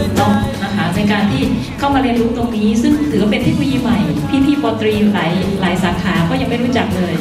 ิตเนาะนะคะในการที่เข้ามาเรียนรู้ตรงนี้ ซึ่งถือว่าเป็นเทคโนโลยีใหม่ พี่ๆปตรีหลายหลายสาขาก็ยังไม่รู้จักเลย